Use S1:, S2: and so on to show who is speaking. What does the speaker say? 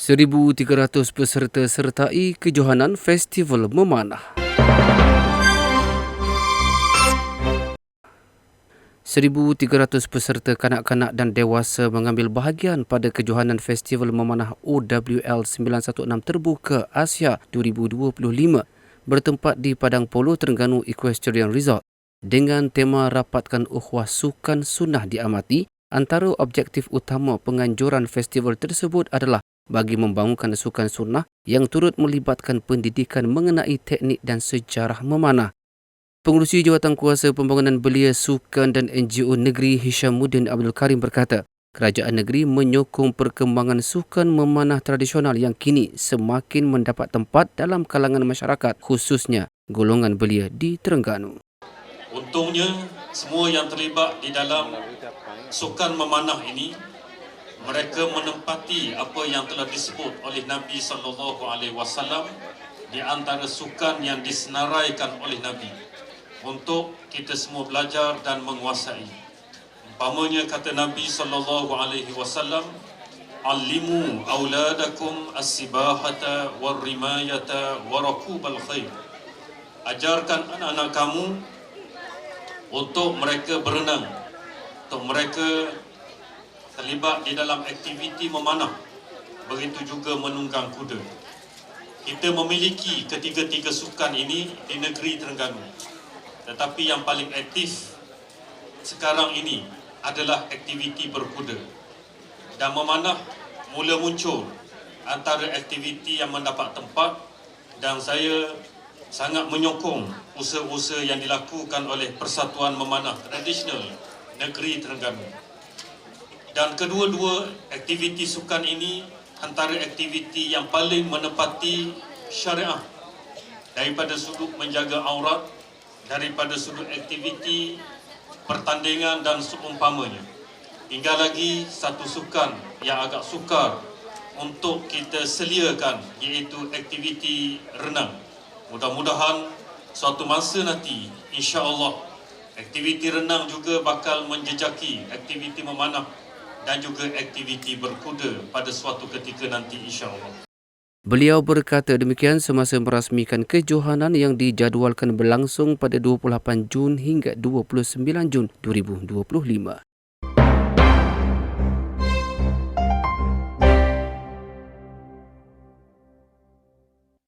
S1: 1,300 peserta sertai kejohanan Festival Memanah. 1,300 peserta kanak-kanak dan dewasa mengambil bahagian pada kejohanan Festival Memanah OWL 916 Terbuka Asia 2025 bertempat di Padang Polo Terengganu Equestrian Resort dengan tema rapatkan ukhuwah sukan sunnah diamati antara objektif utama penganjuran festival tersebut adalah bagi membangunkan sukan sunnah yang turut melibatkan pendidikan mengenai teknik dan sejarah memanah Pengurusi Jawatan Kuasa Pembangunan Belia Sukan dan NGO Negeri Hishamuddin Abdul Karim berkata, kerajaan negeri menyokong perkembangan sukan memanah tradisional yang kini semakin mendapat tempat dalam kalangan masyarakat khususnya golongan belia di Terengganu.
S2: Untungnya semua yang terlibat di dalam sukan memanah ini mereka menempati apa yang telah disebut oleh Nabi sallallahu alaihi wasallam di antara sukan yang disenaraikan oleh Nabi untuk kita semua belajar dan menguasai. Umpamanya kata Nabi sallallahu alaihi wasallam, "Allimu auladakum as-sibahata war-rimayata wa rakubal khair." Ajarkan anak-anak kamu untuk mereka berenang, untuk mereka terlibat di dalam aktiviti memanah, begitu juga menunggang kuda. Kita memiliki ketiga-tiga sukan ini di negeri Terengganu. Tetapi yang paling aktif sekarang ini adalah aktiviti berkuda. Dan memanah mula muncul antara aktiviti yang mendapat tempat dan saya sangat menyokong usaha-usaha yang dilakukan oleh Persatuan Memanah Tradisional Negeri Terengganu. Dan kedua-dua aktiviti sukan ini antara aktiviti yang paling menepati syariah daripada sudut menjaga aurat daripada sudut aktiviti pertandingan dan seumpamanya. Hingga lagi satu sukan yang agak sukar untuk kita seliakan iaitu aktiviti renang. Mudah-mudahan suatu masa nanti insya-Allah aktiviti renang juga bakal menjejaki aktiviti memanah dan juga aktiviti berkuda pada suatu ketika nanti insya-Allah.
S1: Beliau berkata demikian semasa merasmikan kejohanan yang dijadualkan berlangsung pada 28 Jun hingga 29 Jun 2025.